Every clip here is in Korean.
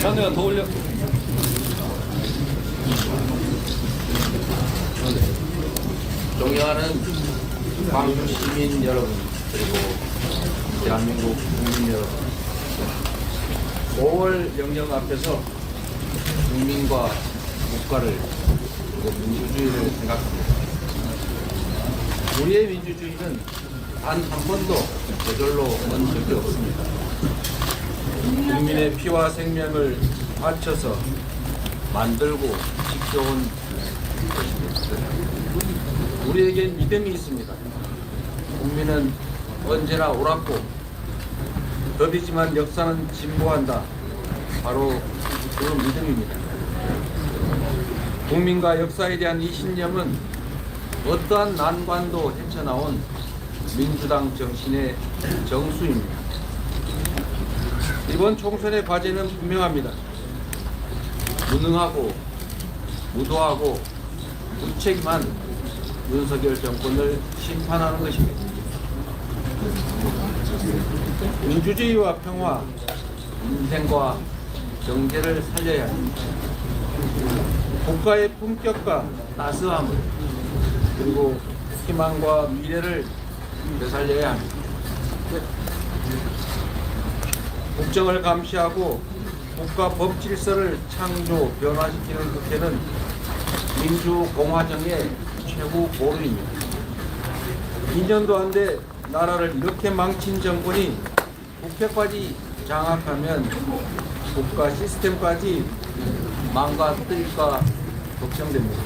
현우야 더 올려. 존경하는 광주 시민 여러분 그리고 대한민국 국민 여러분 5월 영령 앞에서 국민과 국가를 그리고 민주주의를 생각합니다. 우리의 민주주의는 단 한 번도 저절로 온 적이 없습니다. 국민의 피와 생명을 바쳐서 만들고 지켜온 것입니다. 우리에겐 믿음이 있습니다. 국민은 언제나 옳았고 더디지만 역사는 진보한다. 바로 그 믿음입니다. 국민과 역사에 대한 이 신념은 어떠한 난관도 헤쳐나온 민주당 정신의 정수입니다. 이번 총선의 과제는 분명합니다. 무능하고 무도하고 무책임한 윤석열 정권을 심판하는 것입니다. 민주주의와 평화, 인생과 경제를 살려야 합니다. 국가의 품격과 따스함을 그리고 희망과 미래를 되살려야 합니다. 국정을 감시하고 국가 법 질서를 창조 변화시키는 국회는 민주공화정의 최고 보루입니다. 2년도 안 돼 나라를 이렇게 망친 정권이 국회까지 장악하면 국가 시스템까지 망가뜨릴까 걱정됩니다.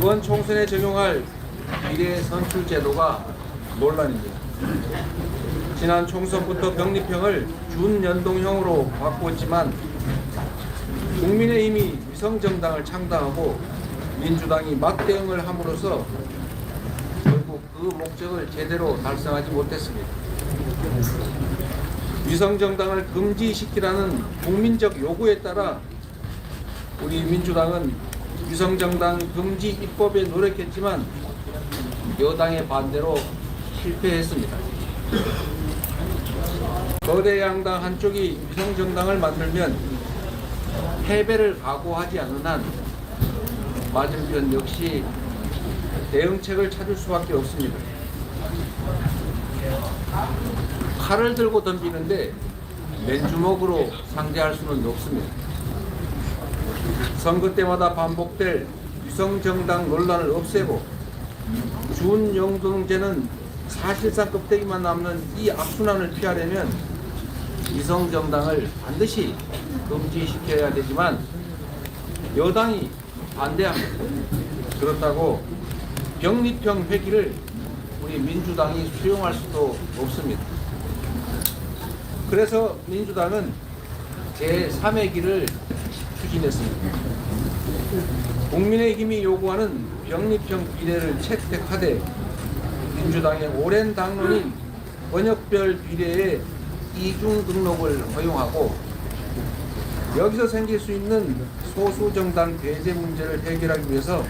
이번 총선에 적용할 비례 선출 제도가 논란입니다. 지난 총선부터 병립형을 준연동형으로 바꿨지만 국민의힘이 위성정당을 창당하고 민주당이 맞대응을 함으로써 결국 그 목적을 제대로 달성하지 못했습니다. 위성정당을 금지시키라는 국민적 요구에 따라 우리 민주당은 위성정당 금지 입법에 노력했지만 여당의 반대로 실패했습니다. 거대 양당 한쪽이 위성정당을 만들면 패배를 각오하지 않는 한 맞은편 역시 대응책을 찾을 수밖에 없습니다. 칼을 들고 덤비는데 맨주먹으로 상대할 수는 없습니다. 선거 때마다 반복될 위성정당 논란을 없애고 준영동제는 사실상 껍데기만 남는 이 악순환을 피하려면 위성정당을 반드시 금지시켜야 되지만 여당이 반대합니다. 그렇다고 병립형 회기를 우리 민주당이 수용할 수도 없습니다. 그래서 민주당은 제3회기를 추진했습니다. 국민의힘이 요구하는 병립형 비례를 채택하되 민주당의 오랜 당론인 번역별 비례의 이중 등록을 허용하고 여기서 생길 수 있는 소수 정당 배제 문제를 해결하기 위해서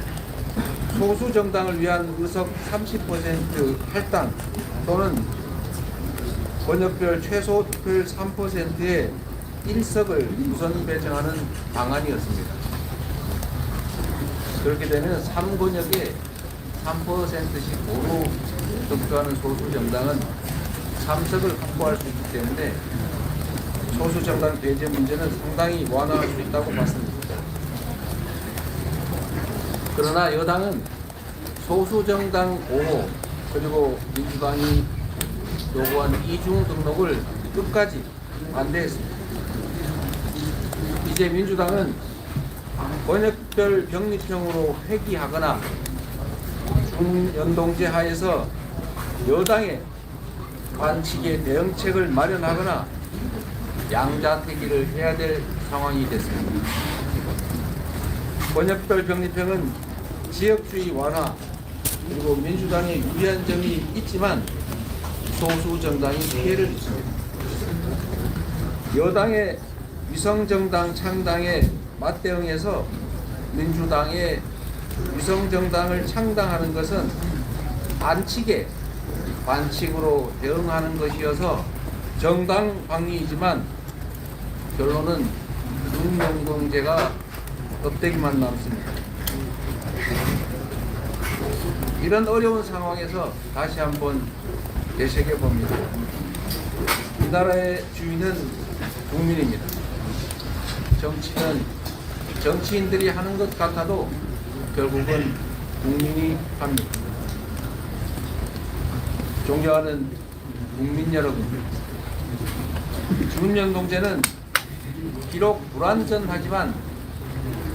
소수 정당을 위한 의석 30% 할당 또는 번역별 최소 투표율 3%의 1석을 우선 배정하는 방안이었습니다. 그렇게 되면 3권역에 3%씩 모두 득표하는 소수 정당은 3석을 확보할 수 있기 때문에 소수 정당 배제 문제는 상당히 완화할 수 있다고 봤습니다. 그러나 여당은 소수 정당 보호 그리고 민주당이 요구한 이중 등록을 끝까지 반대했습니다. 이제 민주당은 번역별 병립형으로 회귀하거나 중연동제 하에서 여당의 반칙의 대응책을 마련하거나 양자택일을 해야 될 상황이 됐습니다. 번역별 병립형은 지역주의 완화 그리고 민주당의 유리한 점이 있지만 소수 정당이 피해를 입습니다. 여당의 위성정당 창당에 맞대응해서 민주당의 위성정당을 창당하는 것은 반칙에 반칙으로 대응하는 것이어서 정당 방위이지만 결론은 윤명동제가 껍데기만 남습니다. 이런 어려운 상황에서 다시 한번 되새겨 봅니다. 이 나라의 주인은 국민입니다. 정치는 정치인들이 하는 것 같아도 결국은 국민이 합니다. 존경하는 국민 여러분, 준연동제는 비록 불완전하지만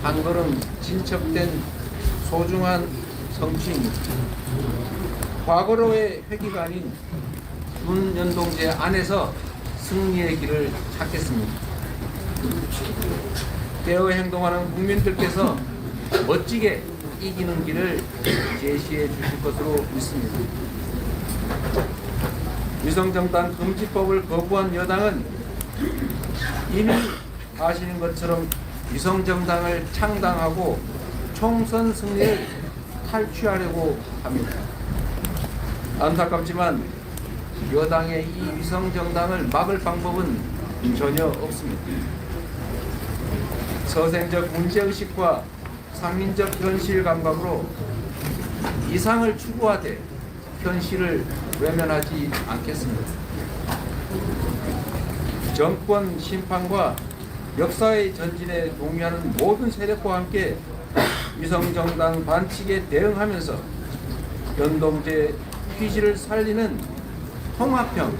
한 걸음 진척된 소중한 성취입니다. 과거로의 회기가 아닌 준연동제 안에서 승리의 길을 찾겠습니다. 깨어 행동하는 국민들께서 멋지게 이기는 길을 제시해 주실 것으로 믿습니다. 위성정당 금지법을 거부한 여당은 이미 아시는 것처럼 위성정당을 창당하고 총선 승리를 탈취하려고 합니다. 안타깝지만 여당의 이 위성정당을 막을 방법은 전혀 없습니다. 서생적 문제의식과 상민적 현실 감각으로 이상을 추구하되 현실을 외면하지 않겠습니다. 정권 심판과 역사의 전진에 동의하는 모든 세력과 함께 위성정당 반칙에 대응하면서 연동제 취지를 살리는 통합형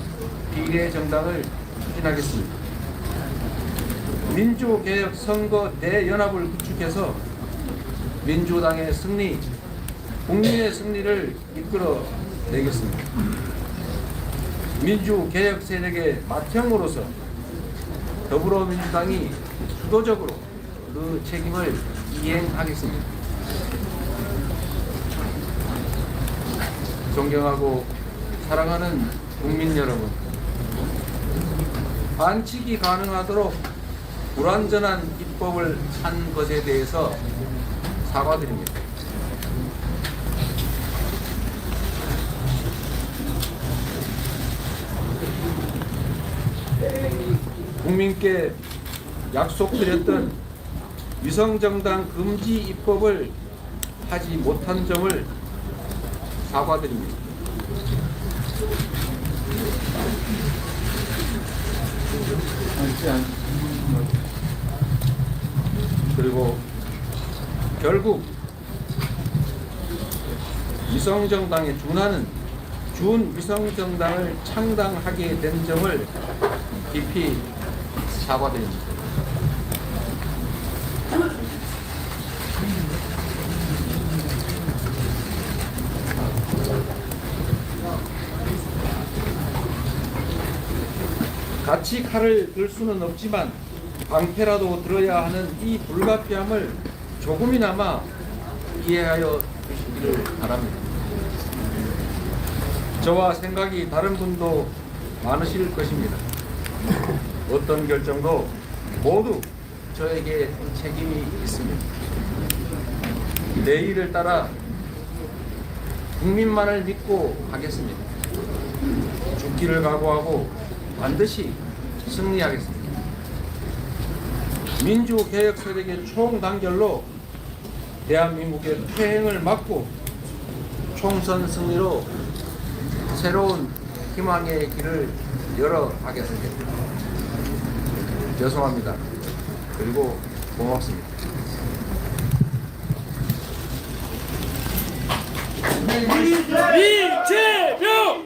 비례 정당을 추진하겠습니다. 민주개혁 선거 대연합을 구축해서 민주당의 승리, 국민의 승리를 이끌어 내겠습니다. 민주개혁 세력의 맏형으로서 더불어민주당이 주도적으로 그 책임을 이행하겠습니다. 존경하고 사랑하는 국민 여러분, 반칙이 가능하도록 불완전한 입법을 한 것에 대해서 사과드립니다. 국민께 약속드렸던 위성정당 금지 입법을 하지 못한 점을 사과드립니다. 그리고 결국 위성정당에 준하는 준 위성정당을 창당하게 된 점을 깊이 사과드립니다. 같이 칼을 들 수는 없지만 방패라도 들어야 하는 이 불가피함을 조금이나마 이해하여 주시기를 바랍니다. 저와 생각이 다른 분도 많으실 것입니다. 어떤 결정도 모두 저에게 책임이 있습니다. 내 일을 따라 국민만을 믿고 가겠습니다. 죽기를 각오하고 반드시 승리하겠습니다. 민주개혁 세력의 총단결로 대한민국의 퇴행을 막고 총선 승리로 새로운 희망의 길을 열어가겠습니다. 죄송합니다. 그리고 고맙습니다. 이재명!